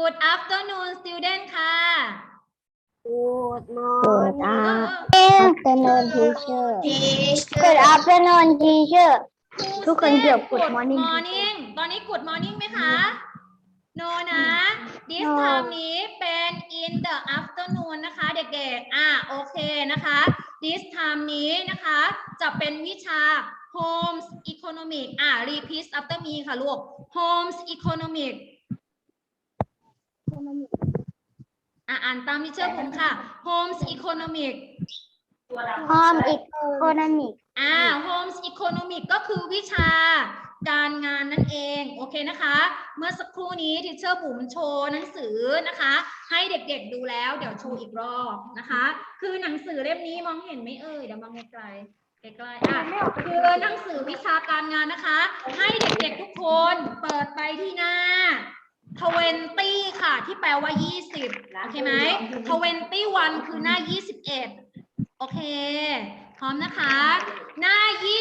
Good afternoon student ค่ะ Good Good morning afternoon teacher Good afternoon teacher ทุกคนเกือบ Good morning morning ตอนนี้ Good morning ไหมคะ No นะ this No time นี้เป็น in the afternoon นะคะเด็กๆ อะโอเคนะคะ this time นี้นะคะ จะเป็นวิชา homes economic อะ repeat after me ค่ะลูก homes economic อะอ่านตามที่เชื่อผมค่ะ homes economic Home economic อ่า Homes Economic ก็คือวิชาการงานนั่นเอง โอเคนะคะ เมื่อสักครู่นี้ทิเชอร์บุ๋มโชว์หนังสือนะคะ ให้เด็กๆดูแล้วเดี๋ยวโชว์อีกรอบนะคะ คือหนังสือเล่มนี้มองเห็นไหมเอ่ยเดี๋ยวมองไกลๆไกลๆอะคือหนังสือวิชาการงานนะคะ ให้เด็กๆทุกคนเปิดไปที่หน้า 20ค่ะ ที่แปลว่า 20โอเคไหม21คือหน้า 21 โอเค พร้อมนะคะ หน้า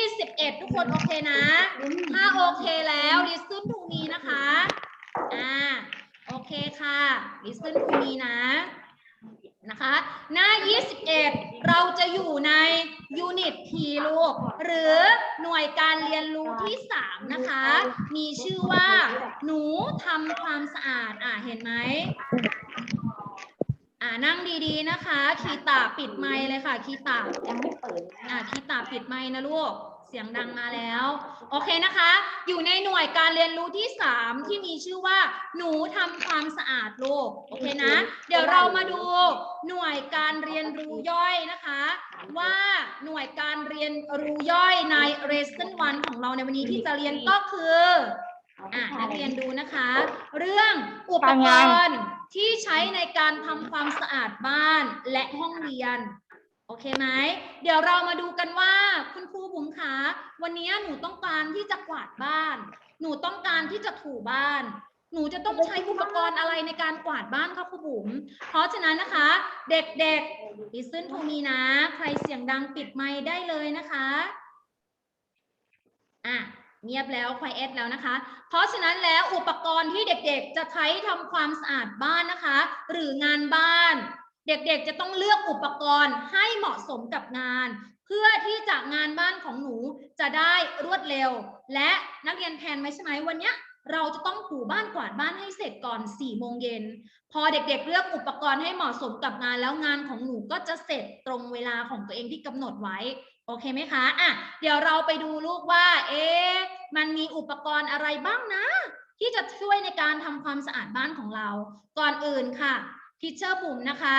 21 ทุกคนโอเคนะ ถ้าโอเคแล้ว listen to me นะคะ อ่า โอเคค่ะ listen to me นะ นะคะ หน้า 21 เราจะอยู่ใน unit T ลูก หรือหน่วยการเรียนรู้ที่ 3 นะคะ มีชื่อว่า หนูทำความสะอาด อ่าเห็นไหมอ่านั่งดีๆนะคะ คีตาปิดไมค์เลยค่ะ คีตายังไม่เปิดอ่าคีตาปิดไมค์นะลูก เสียงดังมาแล้ว โอเคนะคะ อยู่ในหน่วยการเรียนรู้ที่ 3 ที่มีชื่อว่า หนูทำความสะอาดลูกโอเคนะ เดี๋ยวเรามาดูหน่วยการเรียนรู้ย่อยนะคะ ว่าหน่วยการเรียนรู้ย่อยใน lesson 1ของเราในวันนี้ที่จะเรียนก็คืออะนักเรียนดูนะคะ เรื่องอุปกรณ์ที่ใช้ในการทำความสะอาดบ้านและห้องเรียน โอเคไหม เดี๋ยวเรามาดูกันว่าคุณครูบุ๋มคะวันนี้หนูต้องการที่จะกวาดบ้าน หนูต้องการที่จะถูบ้าน หนูจะต้องใช้อุปกรณ์อะไรในการกวาดบ้านคะครูบุ๋ม เพราะฉะนั้นนะคะ เด็กๆ listen to me นะ ใครเสียงดังปิดไมค์ได้เลยนะคะ อะเงียบแล้วควายเอสแล้วนะคะ เพราะฉะนั้นแล้วอุปกรณ์ที่เด็กๆ จะใช้ทำความสะอาดบ้านนะคะ หรืองานบ้าน เด็กๆจะต้องเลือกอุปกรณ์ให้เหมาะสมกับงาน เพื่อที่จะงานบ้านของหนูจะได้รวดเร็ว และนักเรียนแพนไหมใช่ไหมวันเนี้ยเราจะต้องถูบ้านกวาดบ้านให้เสร็จก่อน4ี่โมงเย็น พอเด็กๆเลือกอุปกรณ์ให้เหมาะสมกับงานแล้วงานของหนูก็จะเสร็จตรงเวลาของตัวเองที่กำหนดไว้ โอเคไหมคะอะเดี๋ยวเราไปดูลูกว่า เอ๊ะมันมีอุปกรณ์อะไรบ้างนะ ที่จะช่วยในการทำความสะอาดบ้านของเรา ก่อนอื่นค่ะ ทิเชอร์บุ๋มนะคะ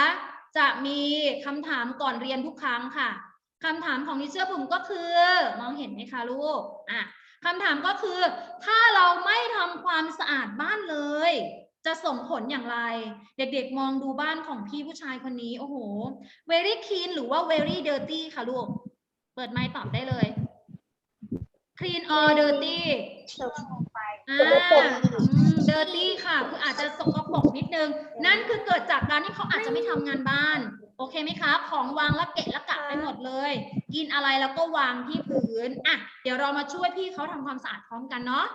จะมีคำถามก่อนเรียนทุกครั้งค่ะคำถามของทิเชอร์บุ๋มก็คือ มองเห็นไหมคะลูกอะคำถามก็คือ ถ้าเราไม่ทำความสะอาดบ้านเลย จะส่งผลอย่างไร เด็กๆมองดูบ้านของพี่ผู้ชายคนนี้ โอ้โห very clean หรือว่า very dirty ค่ะลูก เปิดไมค์ตอบได้เลย clean or dirty อ่าอืม dirty ค่ะ คืออาจจะสกปรกนิดนึง นั่นคือเกิดจากการที่เขาอาจจะไม่ทำงานบ้าน โอเคไหมคะ ของวางละเกะละกะไปหมดเลย กินอะไรแล้วก็วางที่พื้นอะเดี๋ยวเรามาช่วยพี่เขาทำความสะอาดพร้อมกันเนาะ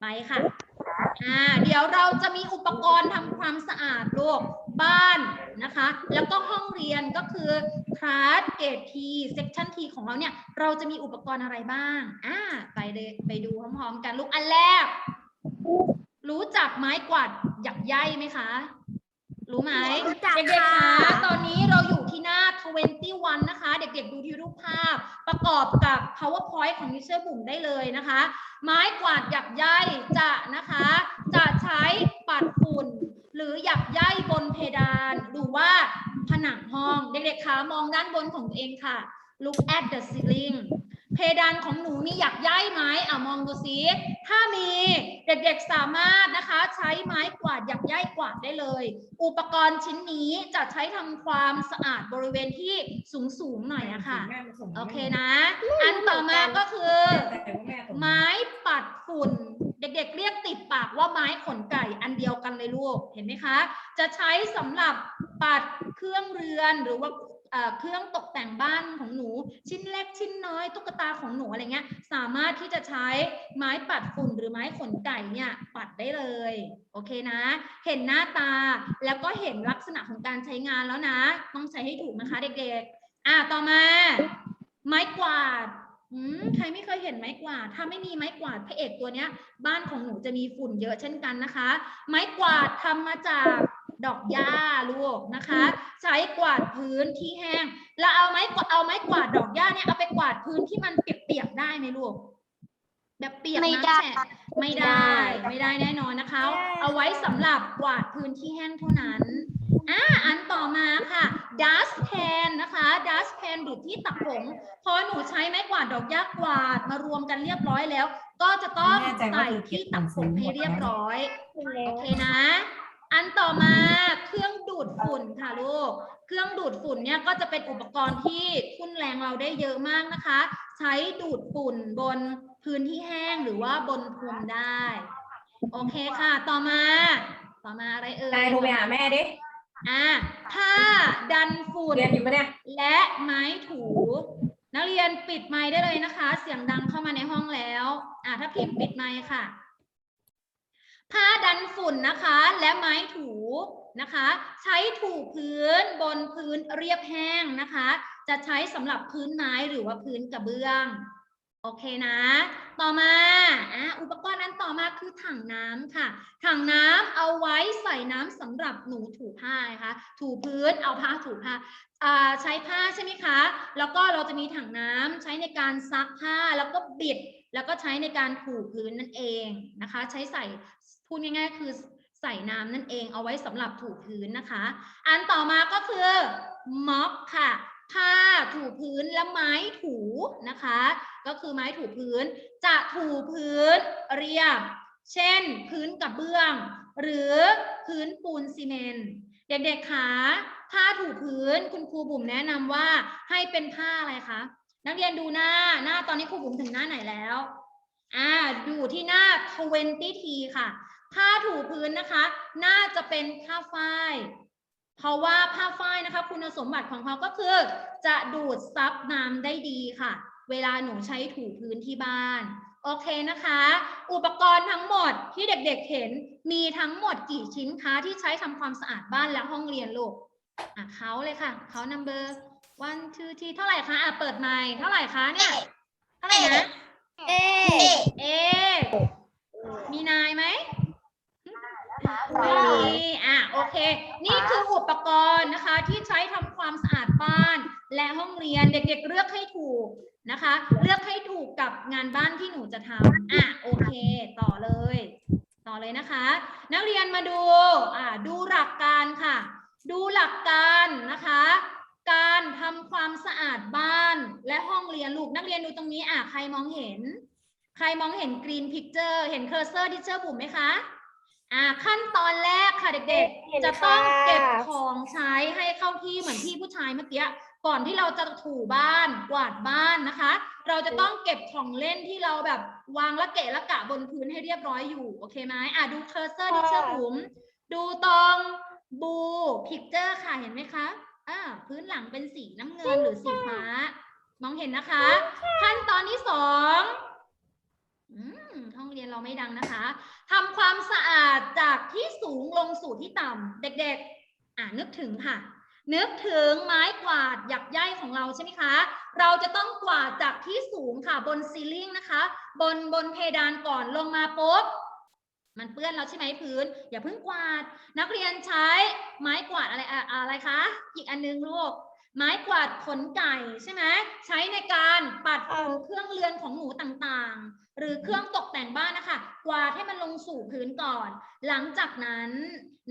ไปค่ะ อ่า เดี๋ยวเราจะมีอุปกรณ์ทำความสะอาดลูกบ้านนะคะ แล้วก็ห้องเรียนก็คือคลาสเกรดทีเซกชันทีของเราเนี่ย เราจะมีอุปกรณ์อะไรบ้าง อ่า ไปเลยไปดูพร้อมๆกันลูกอันแรก รู้จักไม้กวาดหยักใยไหมคะ รู้ไหมรู้จักเด็กๆค่ะ คะตอนนี้เราอยู่ที่หน้า 21 นะคะ เด็กๆดูที่รูปภาพ ประกอบกับ powerpoint ของนิเชอร์บุ๋มได้เลยนะคะ ไม้กวาดหยักใยจะนะคะ จะใช้ปัดฝุ่น หรือหยักใยบนเพดานหรือว่าผนังห้อง เด็กๆคะมองด้านบนของตัวเองค่ะ look at the ceiling เพดานของหนูมีหยักใยไหมอะมองดูซิถ้ามีเด็กๆสามารถนะคะใช้ไม้กวาดหยักใยกวาดได้เลย อุปกรณ์ชิ้นนี้จะใช้ทำความสะอาดบริเวณที่สูงๆหน่อยอะค่ะโอเคนะ อันต่อมาก็คือ ไม้ปัดฝุ่นเด็กๆ เรียกติดปากว่าไม้ขนไก่อันเดียวกันเลยลูก เห็นไหมคะ จะใช้สำหรับปัดเครื่องเรือนหรือว่า เครื่องตกแต่งบ้านของหนู ชิ้นเล็กชิ้นน้อยตุ๊กตาของหนูอะไรเงี้ย สามารถที่จะใช้ไม้ปัดฝุ่นหรือไม้ขนไก่เนี่ยปัดได้เลย โอเคนะ เห็นหน้าตาแล้วก็เห็นลักษณะของการใช้งานแล้วนะ ต้องใช้ให้ถูกนะคะเด็กๆ อะต่อมา ไม้กวาดอืมใครไม่เคยเห็นไม้กวาด ถ้าไม่มีไม้กวาดพระเอกตัวเนี้ย บ้านของหนูจะมีฝุ่นเยอะเช่นกันนะคะ ไม้กวาดทำมาจาก ดอกหญ้าลูกนะคะ ใช้กวาดพื้นที่แห้ง แล้วเอาไม้กวาดเอาไม้กวาดดอกหญ้าเนี่ยเอาไปกวาดพื้นที่มันเปียกๆได้ไหมลูกแบบเปียกไม่น้ำได้แฉะไม่ได้ไม่ได้แน่นอนนะคะ เอาไว้สำหรับกวาดพื้นที่แห้งเท่านั้นอ่าอันต่อมาค่ะ dust pan นะคะ dust pan หรือที่ตักผงพอหนูใช้ไม้กวาดดอกหญ้ากวาดมารวมกันเรียบร้อยแล้ว ก็จะต้องไม่แน่ใจว่าใส่คือเก็บที่ตักผงให้เรียบร้อยแล้โอวเคนะ อันต่อมาเครื่องดูดฝุ่นค่ะลูก เครื่องดูดฝุ่นเนี่ยก็จะเป็นอุปกรณ์ที่ทุ่นแรงเราได้เยอะมากนะคะ ใช้ดูดฝุ่นบนพื้นที่แห้งหรือว่าบนพรมได้ โอเคค่ะ ต่อมา ต่อมาอะไรเอ่ยนายโทรไปหาแม่ดิอ่าผ้าดันฝุ่นเรียนอยู่ปะเนี่ยและไม้ถู นักเรียนปิดไมค์ได้เลยนะคะ เสียงดังเข้ามาในห้องแล้ว อ่าถ้าพิมพ์ปิดไมค์ค่ะ ผ้าดันฝุ่นนะคะ และไม้ถูนะคะ ใช้ถูพื้นบนพื้นเรียบแห้งนะคะ จะใช้สำหรับพื้นไม้หรือว่าพื้นกระเบื้อง โอเคนะ ต่อมาอะอุปกรณ์อันต่อมาคือถังน้ำค่ะ ถังน้ำเอาไว้ใส่น้ำสำหรับหนูถูผ้านะคะ ถูพื้นเอาผ้าถูผ้าอ่าใช้ผ้าใช่ไหมคะ แล้วก็เราจะมีถังน้ำใช้ในการซักผ้าแล้วก็บิดแล้วก็ใช้ในการถูพื้นนั่นเองนะคะ ใช้ใส่ พูดง่ายๆ คือใส่น้ำนั่นเองเอาไว้สำหรับถูพื้นนะคะ อันต่อมาก็คือม็อบค่ะ ผ้าถูพื้นและไม้ถูนะคะ ก็คือไม้ถูพื้น จะถูพื้นเรียบ เช่น พื้นกระเบื้อง หรือพื้นปูนซีเมนต์เด็กๆคะผ้าถูพื้นคุณครูบุ๋มแนะนำว่าให้เป็นผ้าอะไรคะนักเรียนดูหน้าหน้าตอนนี้ครูบุ๋มถึงหน้าไหนแล้วอ่าอยู่ที่หน้า20 t ค่ะ ผ้าถูพื้นนะคะ น่าจะเป็นผ้าฝ้าย เพราะว่าผ้าฝ้ายนะคะ คุณสมบัติของเขาก็คือ จะดูดซับน้ำได้ดีค่ะ เวลาหนูใช้ถูพื้นที่บ้าน โอเคนะคะ อุปกรณ์ทั้งหมดที่เด็กๆเห็นมีทั้งหมดกี่ชิ้นคะที่ใช้ทำความสะอาดบ้านและห้องเรียนลูกอะเขาเลยค่ะเขา number one two three เท่าไหร่คะอะเปิดไมค์เท่าไหร่คะเนี่ยเท่าไหร่นะเอ๊เอมีนายไหม ไม่มีอะโอเค นี่คืออุปกรณ์นะคะที่ใช้ทำความสะอาดบ้าน และห้องเรียนเด็กๆเลือกให้ถูกนะคะ เลือกให้ถูกกับงานบ้านที่หนูจะทำอะโอเค ต่อเลย ต่อเลยนะคะ นักเรียนมาดูอะดูหลักการค่ะ ดูหลักการนะคะ การทำความสะอาดบ้านและห้องเรียนลูกนักเรียนดูตรงนี้อะใครมองเห็น ใครมองเห็นกรีนพิกเจอร์เห็นเคอร์เซอร์ที่เจอบุ๋มไหมคะ อ่าขั้นตอนแรกค่ะเด็กๆจะต้องเก็บของใช้ให้เข้าที่เหมือนที่ผู้ชายเมื่อกี้ก่อนที่เราจะถูบ้านกวาดบ้านนะคะ เราจะต้องเก็บของเล่นที่เราแบบวางละเกะละกะบนพื้นให้เรียบร้อยอยู่โอเคไหมอะดูเคอร์เซอร์ที่เจอบุ๋มดูตรงบูพิกเจอร์ค่ะเห็นไหมคะอ่าพื้นหลังเป็นสีน้ำเงินหรือสีฟ้ามองเห็นนะคะ ขั้นตอนที่สองอืมห้อง เรียนเราไม่ดังนะคะทำความสะอาดจากที่สูงลงสู่ที่ต่ำเด็กๆ อ่านึกถึงค่ะ นึกถึงไม้กวาดหยักใยของเราใช่ไหมคะ เราจะต้องกวาดจากที่สูงค่ะบนซีลิ่งนะคะ บนบนเพดานก่อนลงมาปุ๊บมันเปื้อนแล้วใช่ไหมพื้น อย่าเพิ่งกวาด นักเรียนใช้ไม้กวาดอะไรอะไรคะอีกอันนึงลูก ไม้กวาดขนไก่ใช่ไหมใช้ในการปัดเครื่องเรือนของหนูต่างๆ หรือเครื่องตกแต่งบ้านนะคะกวาดให้มันลงสู่พื้นก่อน หลังจากนั้น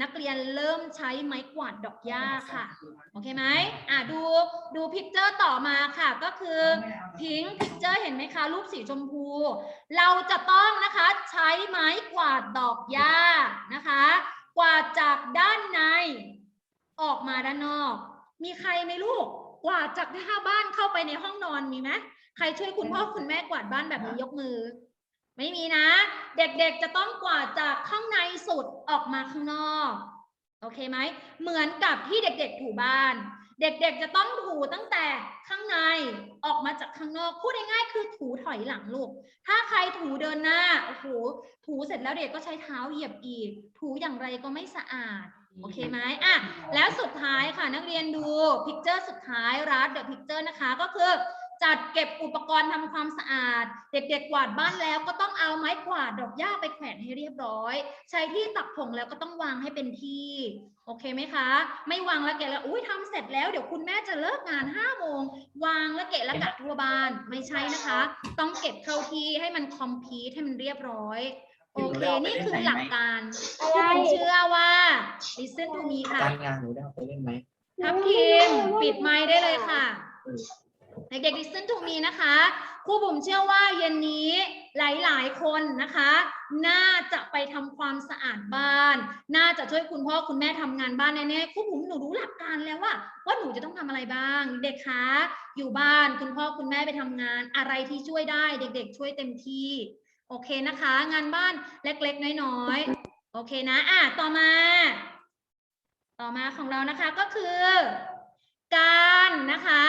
นักเรียนเริ่มใช้ไม้กวาดดอกหญ้าค่ะโอเคไหมอะดูดูพิกเจอร์ต่อมาค่ะ ก็คือพิงพิกเจอร์เห็นไหมคะรูปสีชมพู เราจะต้องนะคะใช้ไม้กวาดดอกหญ้านะคะ กวาดจากด้านใน ออกมาด้านนอก มีใครไหมลูก กวาดจากหน้าบ้านเข้าไปในห้องนอนมีไหมใครช่วยคุณพ่อคุณแม่กวาดบ้านแบบนี้ยกมือ ไม่มีนะ เด็กๆจะต้องกวาดจากข้างในสุดออกมาข้างนอกโอเคไหมเหมือนกับที่เด็กๆถูบ้าน เด็กๆจะต้องถูตั้งแต่ข้างในออกมาจากข้างนอกพูดง่ายๆคือถูถอยหลังลูก ถ้าใครถูเดินหน้าโอ้โหถูเสร็จแล้วเด็กก็ใช้เท้าเหยียบอีก ถูอย่างไรก็ไม่สะอาด โอเคไหมอะแล้วสุดท้ายค่ะนักเรียนดูพิกเจอร์สุดท้ายรัดเดอะพิกเจอร์นะคะก็คือจัดเก็บอุปกรณ์ทำความสะอาด เด็กๆกวาดบ้านแล้วก็ต้องเอาไม้กวาดดอกหญ้าไปแขวนให้เรียบร้อย ใช้ที่ตักผงแล้วก็ต้องวางให้เป็นที่โอเคไหมคะ ไม่วางแล้วเกะแล้วอุ้ยทำเสร็จแล้วเดี๋ยวคุณแม่จะเลิกงาน5โมงวางแล้วเกะแล้วกะทั่วบ้านไม่ใช่นะคะ ต้องเก็บเข้าที่ให้มันคอมพีทให้มันเรียบร้อย โอเค นี่คือหลักการคุณเชื่อว่า listen to me ค่ะ การงานหนูได้เอาไปเล่นไหมทัพทีมปิดไมค์ได้เลยค่ะเออเด็กๆ listen to me นะคะครูบุ๋มเชื่อว่าเย็นนี้หลายๆ คนนะคะ น่าจะไปทำความสะอาดบ้าน น่าจะช่วยคุณพ่อคุณแม่ทำงานบ้านแน่ๆครูบุ๋มหนูรู้หลักการแล้วว่า ว่าหนูจะต้องทำอะไรบ้าง เด็กคะอยู่บ้านคุณพ่อคุณแม่ไปทำงาน อะไรที่ช่วยได้ เด็ก ๆ ช่วยเต็มที่ โอเคนะคะ งานบ้านเล็กๆ น้อยๆ โอเคนะ อะ ต่อมา ต่อมาของเรานะคะก็คือ การนะคะ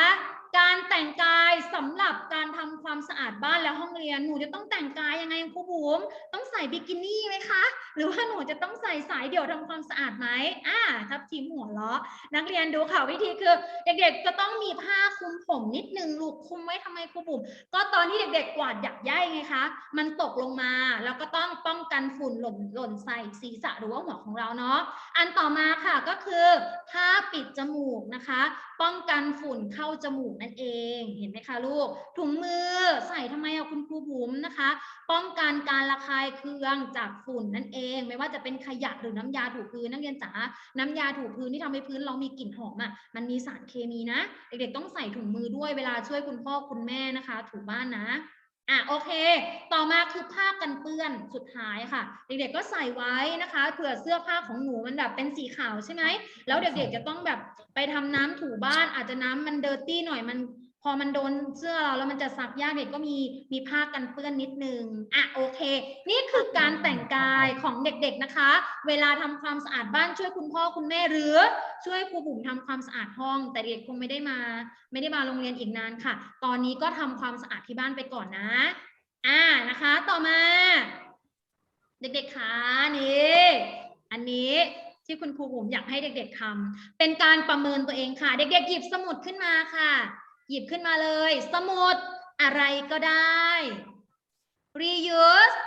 การแต่งกายสำหรับการทำความสะอาดบ้านและห้องเรียน หนูจะต้องแต่งกายยังไงครูบุ๋มต้องใส่ บิกินี่ไหมคะ หรือว่าหนูจะต้องใส่สายเดี่ยวทำความสะอาดไหมอ่าทับทีมหัวล้อนักเรียนดูค่ะวิธีคือ เด็กๆจะต้องมีผ้าคลุมผมนิดนึงลูกคลุมไว้ทำไมครูบุ๋มก็ตอนที่เด็กๆกวาดหยักใยไงคะ มันตกลงมา แล้วก็ต้องป้องกันฝุ่นหล่นหล่นใส่ศีรษะหรือว่าหัวของเราเนาะอันต่อมาค่ะก็คือผ้าปิดจมูกนะคะป้องกันฝุ่นเข้าจมูกนั่นเอง เห็นไหมคะลูก ถุงมือใส่ทำไมอะคุณครูบุ๋มนะคะ ป้องกันการระคายเคืองจากฝุ่นนั่นเอง ไม่ว่าจะเป็นขยะหรือน้ำยาถูพื้นนักเรียนจ๋าน้ำยาถูพื้นที่ทำให้พื้นเรามีกลิ่นหอมอะมันมีสารเคมีนะ เด็กๆต้องใส่ถุงมือด้วยเวลาช่วยคุณพ่อคุณแม่นะคะ ถูบ้านนะ อะโอเค ต่อมาคือผ้ากันเปื้อนสุดท้ายค่ะ เด็กๆก็ใส่ไว้นะคะเผื่อเสื้อผ้าของหนูมันแบบเป็นสีขาวใช่ไหมแล้วเด็กๆจะต้องแบบไปทำน้ำถูบ้านอาจจะน้ำมันเดอร์ตี้หน่อยมัน พอมันโดนเสื้อเราแล้วมันจะซักยากเด็กก็มีมีผ้ากันเปื้อนนิดนึงอะโอเค นี่คือการแต่งกายของเด็กๆนะคะ เวลาทำความสะอาดบ้านช่วยคุณพ่อคุณแม่หรือ ช่วยครูบุ๋มทำความสะอาดห้อง แต่เด็กคงไม่ได้มา ไม่ได้มาโรงเรียนอีกนานค่ะ ตอนนี้ก็ทำความสะอาดที่บ้านไปก่อนนะอ่านะคะ ต่อมา เด็กๆคะนี่อันนี้ที่คุณครูบุ๋มอยากให้เด็ก ๆทำเป็นการประเมินตัวเองค่ะ เด็ก ๆ หยิบสมุดขึ้นมาค่ะ หยิบขึ้นมาเลย สมุดอะไรก็ได้ reuse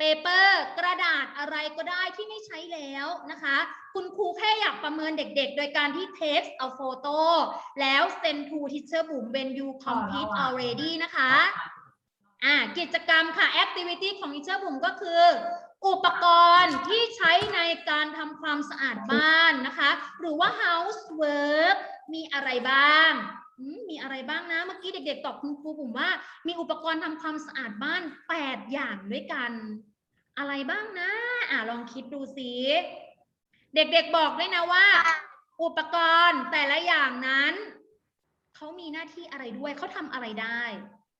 paper กระดาษอะไรก็ได้ที่ไม่ใช้แล้วนะคะ คุณครูแค่อยากประเมินเด็กๆ โดยการที่ text a photo แล้ว send to teacher บุ๋ม when you complete already นะคะอ่ากิจกรรมค่ะ activity ของ teacher บุ๋มก็คือ อุปกรณ์ที่ใช้ในการทำความสะอาดบ้านนะคะ หรือว่า housework มีอะไรบ้างอื มมีอะไรบ้างนะ เมื่อกี้เด็กๆตอบคุณครูบุ๋มว่า มีอุปกรณ์ทำความสะอาดบ้าน 8 อย่างด้วยกัน อะไรบ้างนะ อ่าลองคิดดูสิเด็กๆบอกด้วยนะว่า อุปกรณ์แต่ละอย่างนั้นเขามีหน้าที่อะไรด้วยเขาทำอะไรได้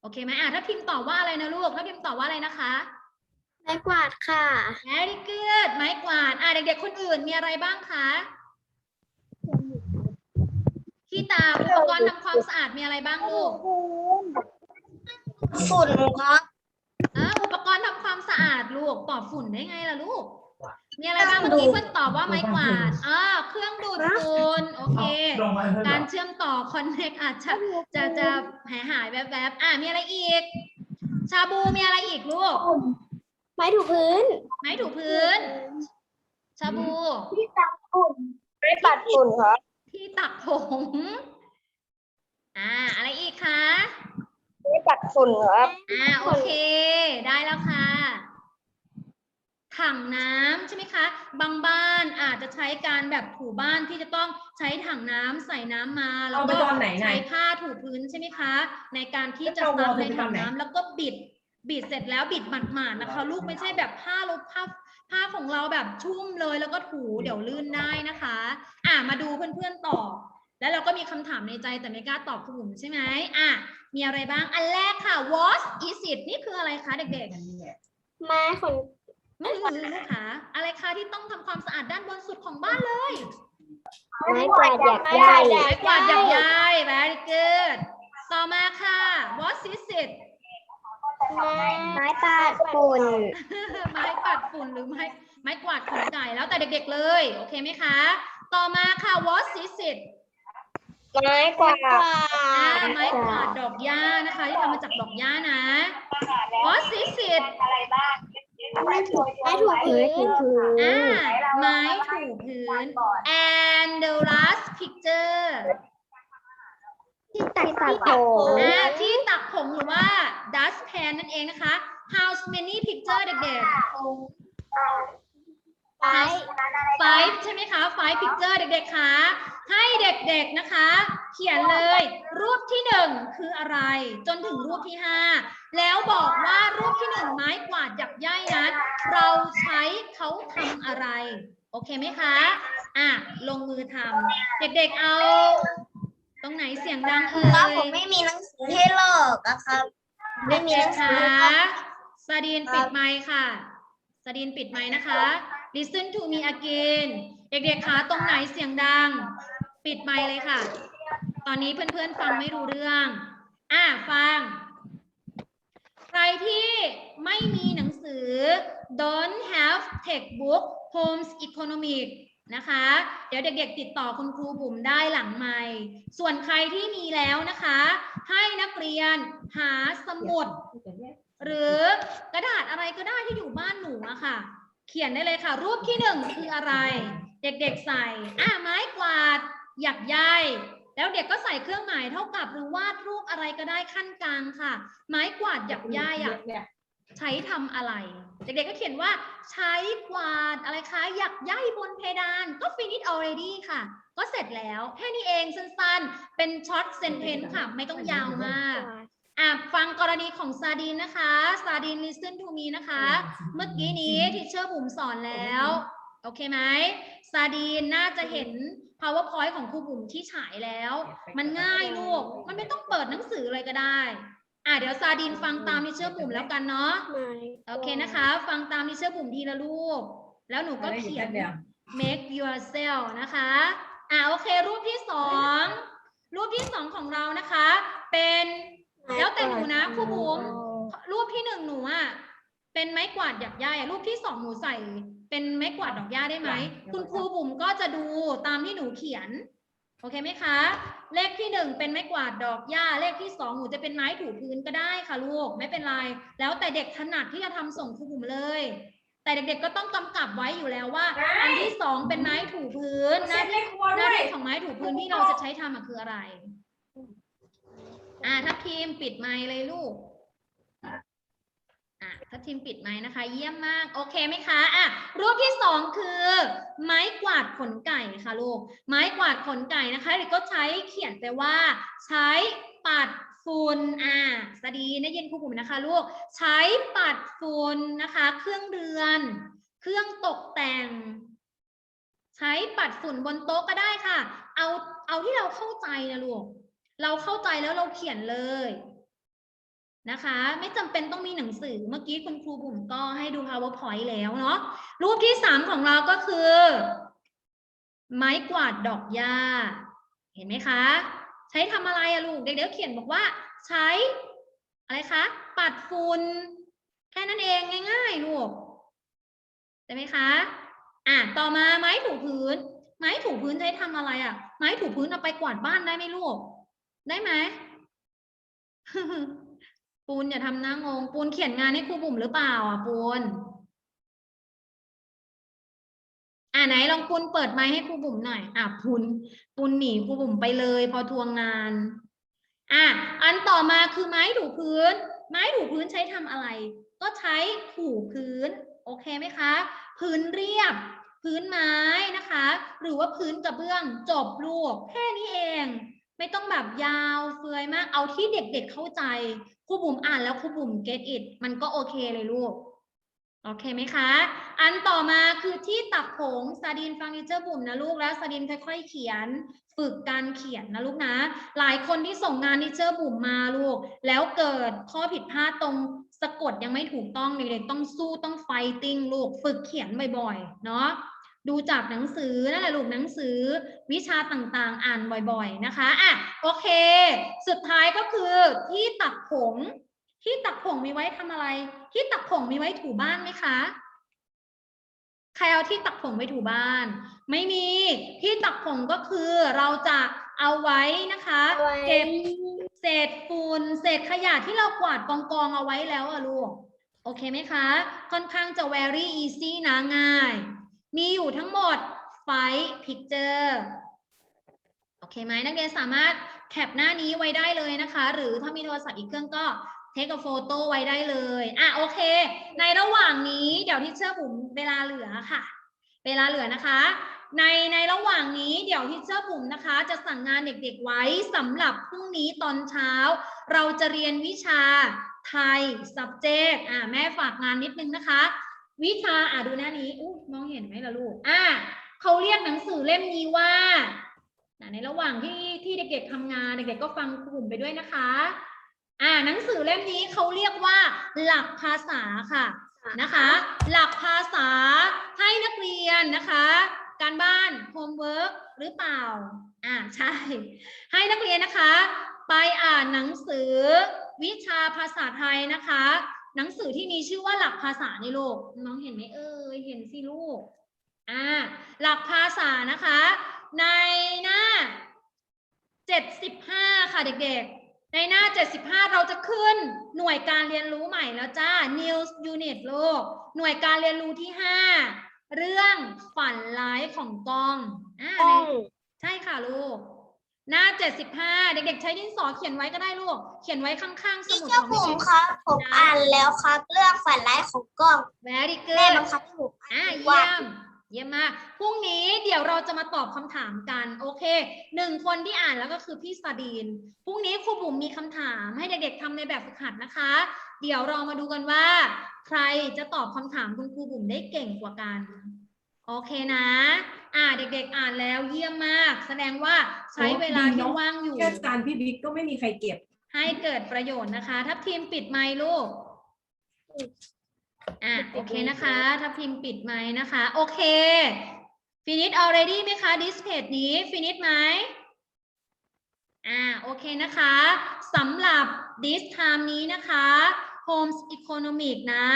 โอเคไหมอะถ้าพิมพ์ตอบว่าอะไรนะลูกถ้าพิมพ์ตอบว่าอะไรนะคะไม้กวาดค่ะ very good ไม้กวาดอะเด็กๆคนอื่นมีอะไรบ้างคะ ขี้ตาอุปกรณ์ทำความสะอาดมีอะไรบ้างลูกฝุ่นครับอะอุปกรณ์ทำความสะอาดลูกตอบฝุ่นได้ไงล่ะลูก มีอะไรบ้างเมื่อกี้เพื่อนตอบว่าไม้กวาดอ่าเครื่องดูดฝุ่นโอเค การเชื่อมต่อคอนเน c t อาจจะจะจะหายหายๆแวบๆอะมีอะไรอีก ชาบูมีอะไรอีกลูก ไม้ถูพื้น ไม้ถูพื้น ชาบูที่ตัดฝุ่นไม้ปัดฝุ่นครับ ที่ตักผงอ่า อะไรอีกคะไม้ปัดฝุ่นครับ อ่า โอเค ได้แล้วค่ะ ถังน้ำใช่ไหมคะ บางบ้านอาจจะใช้การแบบถูบ้านที่จะต้องใช้ถังน้ำใส่น้ำมา แล้วเอาไปก็ตอนไหนน่ะ ใช้ผ้าถูพื้นใช่ไหมคะ ในการที่จะแล้วซัเอาบไปในตถัอนงไหนน้ำแล้วก็บิด บิดเสร็จแล้วบิดหมาดๆนะคะ ลูกไม่ใช่แบบผ้าลบผ้า ผ้าของเราแบบชุ่มเลยแล้วก็ถูเดี๋ยวลื่นได้นะคะ อะมาดูเพื่อนๆตอบแล้วเราก็มีคำถามในใจแต่ไม่กล้าตอบคุณบุ๋มใช่ไหมอะ มีอะไรบ้าง อันแรกค่ะ what is it นี่คืออะไรคะเด็กไม้ขนๆไม่รู้ลูกคะอะไรคะที่ต้องทำความสะอาดด้านบนสุดของบ้านเลย ไม้กวาดอยากได้ไม้กวาดหยักย้าย very good ต่อมาค่ะ what is it ไม้ปาดฝุ่น ไม้ปัดฝุ่นหรือไม้ไม้กวาดขนไก่แล้วแต่เด็กๆเลย โอเคไหมคะ ต่อมาค่ะ what is it ไม้กวาดอ่าไม้กวาดดอกหญ้านะคะที่ทำมาจากดอกหญ้านะ what is it ไม้ถูกไม้ถูกพื้นถูกพื้นอ่าไม้ถูพื้น and the last picture ที่ตัดตัดผมอ่าที่ตักผงหรือว่า dust pan นั่นเองนะคะ how many picture เด็กๆไม้ five ใช่ไหมคะ five picture เด็กๆคะให้เด็กๆนะคะ เขียนเลย รูปที่หนึ่งคืออะไร จนถึงรูปที่ห้าแล้วบอกว่ารูปที่หนึ่งไม้กวาดหยักย่ายนั้น เราใช้เขาทำอะไร โอเคไหมคะ อะ ลงมือทำเด็กๆเอา ตรงไหนเสียงดังเอ่ก็ผยมไม่มีหนังสือให้ลอกอะครับ ไม่มีหนังสืค่ะอให้ลอกสาดีนปิดไมค์ค่ะสาดีนปิดไมค์นะคะ listen to me again เด็กๆคะตรงไหนเสียงดัง ปิดไมค์เลยค่ะ ตอนนี้เพื่อนๆฟังไม่รู้เรื่อง อะฟัง ใครที่ไม่มีหนังสือ don't have textbook homes economic นะคะ เดี๋ยวเด็กๆติดต่อคุณครูบุ๋มได้หลังไมค์ส่วนใครที่มีแล้วนะคะ ให้นักเรียนหาสมุด หรือกระดาษอะไรก็ได้ที่อยู่บ้านหนูอะค่ะ เขียนได้เลยค่ะ รูปที่หนึ่งคืออะไร เด็กๆใส่อะไม้กวาดหยักใยแล้วเด็กก็ใส่เครื่องหมายเท่ากับหรือวาดรูปอะไรก็ได้ขั้นกลางค่ะ ไม้กวาดหยักใยอะ ใช้ทำอะไร เด็กๆก็เขียนว่าใช้กวาดอะไรคะหยักใยบนเพดานก็ finish already ค่ะ ก็เสร็จแล้ว แค่นี้เองสั้นๆ เป็นช็อตเซนเทนค่ะ ไม่ต้องยาวมากอะฟังกรณีของซาดีนนะคะซาดีน listen to me นะคะ เมื่อกี้นี้ที่เชอร์บุ๋มสอนแล้ว โอเคไหมซาดีนน่าจะเห็น powerpoint ของครูบุ๋มที่ฉายแล้ว มันง่ายลูก มันไม่ต้องเปิดหนังสือเลยก็ได้ อะเดี๋ยวซาดีนฟังตามที่เชอร์บุ๋มแล้วกันเนาะโอเคนะคะ ฟังตามที่เชอร์บุ๋มทีละรูป แล้วหนูก็เขียน make yourself นะคะอะโอเค รูปที่สองรูปที่สองของเรานะคะ เป็นแล้วแต่หนูนะครูบุ๋มรูปที่หนึ่งหนูอะเป็นไม้กวาดหยักหญ้าอะรูปที่สองหนูใส่ เป็นไม้กวาดดอกหญ้าได้ไหมคุณครูบุ๋มก็จะดูตามที่หนูเขียน โอเคไหมคะ เลขที่หนึ่งเป็นไม้กวาดดอกหญ้า เลขที่สองหนูจะเป็นไม้ถูพื้นก็ได้ค่ะลูก ไม่เป็นไร แล้วแต่เด็กถนัดที่จะทำส่งครูบุ๋มเลย แต่เด็กๆก็ต้องกำกับไว้อยู่แล้วว่า อันที่สองเป็นไม้ถูพื้นหน้าที่หน้าที่ของไม้ถูพื้นที่เราจะใช้ทำอะคืออะไร อ่าทัพทีมปิดไมค์เลยลูก อะทัพทีมปิดไมค์นะคะ เยี่ยมมาก โอเคไหมคะอะรูปที่สองคือ ไม้กวาดขนไก่ค่ะลูก ไม้กวาดขนไก่นะคะเด็กก็ใช้เขียนไปว่า ใช้ปัดฝุ่นอ่าสดีนะเย็นครูบุ๋มนะคะลูก ใช้ปัดฝุ่นนะคะ เครื่องเรือน เครื่องตกแต่ง ใช้ปัดฝุ่นบนโต๊ะก็ได้ค่ะ เอาเอาที่เราเข้าใจนะลูก เราเข้าใจแล้วเราเขียนเลย นะคะ ไม่จำเป็นต้องมีหนังสือเมื่อกี้คุณครูบุ๋มก็ให้ดู powerpoint แล้วเนาะรูปที่สามของเราก็คือ ไม้กวาดดอกหญ้า เห็นไหมคะ ใช้ทำอะไรอะลูกเด็กๆเขียนบอกว่า ใช้ อะไรคะปัดฝุ่นแค่นั้นเองง่ายๆลูกใช่ไหมคะอะต่อมาไม้ถูพื้น ไม้ถูพื้นใช้ทำอะไรอะไม้ถูพื้นเอาไปกวาดบ้านได้ไหมลูกได้ไหม ปูนอย่าทำหน้างง ปูนเขียนงานให้ครูบุ๋มหรือเปล่าอะปูน อะไหนลองปูนเปิดไมค์ให้ครูบุ๋มหน่อย อะปูนปูนหนีครูบุ๋มไปเลย พอทวงงาน อะอันต่อมาคือไม้ถูพื้น ไม้ถูพื้นใช้ทำอะไร ก็ใช้ถูพื้น โอเคไหมคะ พื้นเรียบ พื้นไม้นะคะ หรือว่าพื้นกระเบื้องจบลูกแค่นี้เองไม่ต้องแบบยาวเฟือยมาก เอาที่เด็กๆเข้าใจ รูบุ๋มอ่านแล้วครูบุ๋ม get it มันก็โอเคเลยลูก โอเคไหมคะ อันต่อมาคือที่ตักผงซาดินฟังดิเจอร์บุ๋มนะลูกแล้วซาดินค่อยๆเขียน ฝึกการเขียนนะลูกนะ หลายคนที่ส่งงานดิเจอร์บุ๋มมาลูก แล้วเกิดข้อผิดพลาดตรงสะกดยังไม่ถูกต้องเด็กๆต้องสู้ต้องไฟติ้งลูก ฝึกเขียนบ่อยๆ เนาะ ดูจากหนังสือนั่นแหละลูกหนังสือวิชาต่างๆ อ่านบ่อยๆนะคะอะโอเค สุดท้ายก็คือที่ตักผง ที่ตักผงมีไว้ทำอะไร ที่ตักผงมีไว้ถูบ้านไหมคะใครเอาที่ตักผงไว้ถูบ้าน ไม่มีที่ตักผงก็คือเราจะเอาไว้นะคะเก็บเศษฝุ่นเศษขยะที่เรากวาดกองกองๆเอาไว้แล้วอะลูก โอเคไหมคะ ค่อนข้างจะ very easy นะง่าย มีอยู่ทั้งหมด five picture โอเคไหมนักเรียนสามารถแคปหน้านี้ไว้ได้เลยนะคะ หรือถ้ามีโทรศัพท์อีกเครื่องก็เทค a โฟโต้ไว้ได้เลย อะโอเค ในระหว่างนี้เดี๋ยวที่เชื่อบุ๋มเวลาเหลือค่ะ เวลาเหลือนะคะ ในในระหว่างนี้เดี๋ยวที่เชื่อบุ๋มนะคะ จะสั่งงานเด็กๆไว้สำหรับพรุ่งนี้ตอนเช้า เราจะเรียนวิชาไทย subject อะแม่ฝากงานนิดนึงนะคะ วิชาอะดูหน้านี้อู้มองเห็นไหมล่ะลูกอะเขาเรียกหนังสือเล่มนี้ว่า ในระหว่างที่ที่เด็กๆทำงานเด็กๆก็ฟังครูบุ๋มไปด้วยนะคะ อ่าหนังสือเล่มนี้เขาเรียกว่า หลักภาษาค่ะนะคะ หลักภาษาให้นักเรียนนะคะ การบ้านโฮมเวิร์กหรือเปล่าอ่าใช่ ให้นักเรียนนะคะ ไปอ่านหนังสือวิชาภาษาไทยนะคะ หนังสือที่มีชื่อว่าหลักภาษาในโลก น้องเห็นไหมเอ่ยเห็นสิลูกอ่าหลักภาษานะคะ ในหน้า 75 ค่ะเด็กๆ ในหน้า 75 เราจะขึ้นหน่วยการเรียนรู้ใหม่แล้วจ้า News Unit โลก หน่วยการเรียนรู้ที่ 5 เรื่องฝันร้ายของกล้องอ่าในใช่ค่ะลูก หน้า 75 เด็กๆ ใช้ดินสอเขียนไว้ก็ได้ลูก เขียนไว้ข้างๆ สพี่มุดเจ้าของผมเด็กครับผมอ่านแล้วครับ เรื่องฝันร้ายของกล้องๆ very แม่ good บังคับให้ผมอ่าว่าเยี่ยมเยี่ยมมาก พรุ่งนี้เดี๋ยวเราจะมาตอบคำถามกัน โอเค หนึ่งคนที่อ่านแล้วก็คือพี่สดีน พรุ่งนี้ครูบุ๋มมีคำถามให้เด็กๆทำในแบบฝึกหัดนะคะ เดี๋ยวเรามาดูกันว่า ใครจะตอบคำถามคุณครูบุ๋มได้เก่งกว่ากัน โอเคนะ อ่าเด็กๆอ่านแล้วเยี่ยมมาก แสดงว่าใช้เวลาที่ว่างอยู่ แค่จานพี่บิ๊กก็ไม่มีใครเก็บ ให้เกิดประโยชน์นะคะ ทัพทีมปิดไมค์ลูกอะโอเคนะคะ ทัพทีมปิดไมค์นะคะ โอเค finish already ไหมคะ this page นี้ finish ไหมอ่าโอเคนะคะสำหรับ this time นี้นะคะ Homes Economic นะ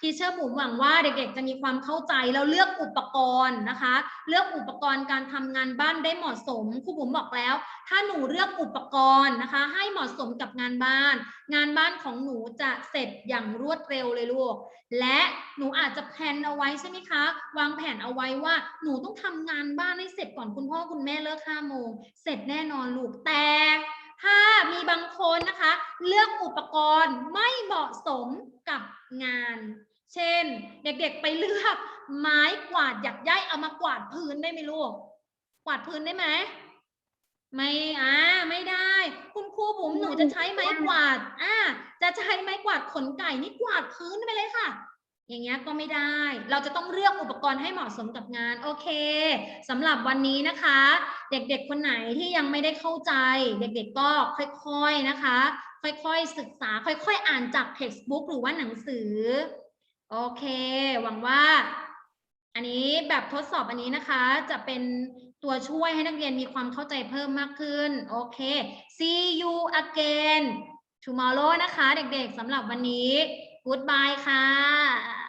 ทีเชอร์บุ๋มหวังว่าเด็กๆ จะมีความเข้าใจแล้วเลือกอุปกรณ์นะคะ เลือกอุปกรณ์การทำงานบ้านได้เหมาะสมครูบุ๋มบอกแล้ว ถ้าหนูเลือกอุปกรณ์นะคะ ให้เหมาะสมกับงานบ้าน งานบ้านของหนูจะเสร็จอย่างรวดเร็วเลยลูก และหนูอาจจะแพลนเอาไว้ใช่ไหมคะ วางแผนเอาไว้ว่าหนูต้องทำงานบ้านให้เสร็จก่อนคุณพ่อคุณแม่เลิกห้าโมงเสร็จแน่นอนลูกแต่ ถ้ามีบางคนนะคะ เลือกอุปกรณ์ไม่เหมาะสมกับงาน เช่น เด็กๆไปเลือกไม้กวาดหยักย่ายเอามากวาดพื้นได้ไหมลูก กวาดพื้นได้ไหมไม่อ่าไม่ได้ คุณครูบุ๋มหนูจะใช้ไม้กวาดอ่าจะใช้ไม้กวาดขนไก่นี่กวาดพื้นไปเลยค่ะ อย่างเงี้ยก็ไม่ได้ เราจะต้องเลือกอุปกรณ์ให้เหมาะสมกับงาน โอเคสำหรับวันนี้นะคะ เด็กๆคนไหนที่ยังไม่ได้เข้าใจ เด็กๆก็ค่อยๆนะคะ ค่อยๆศึกษา ค่อยๆ อ่านจาก textbook หรือว่าหนังสือ โอเค หวังว่า อันนี้แบบทดสอบอันนี้นะคะ จะเป็นตัวช่วยให้นักเรียนมีความเข้าใจเพิ่มมากขึ้น โอเค see you again tomorrow นะคะ เด็กๆสำหรับวันนี้ goodbye ค่ะ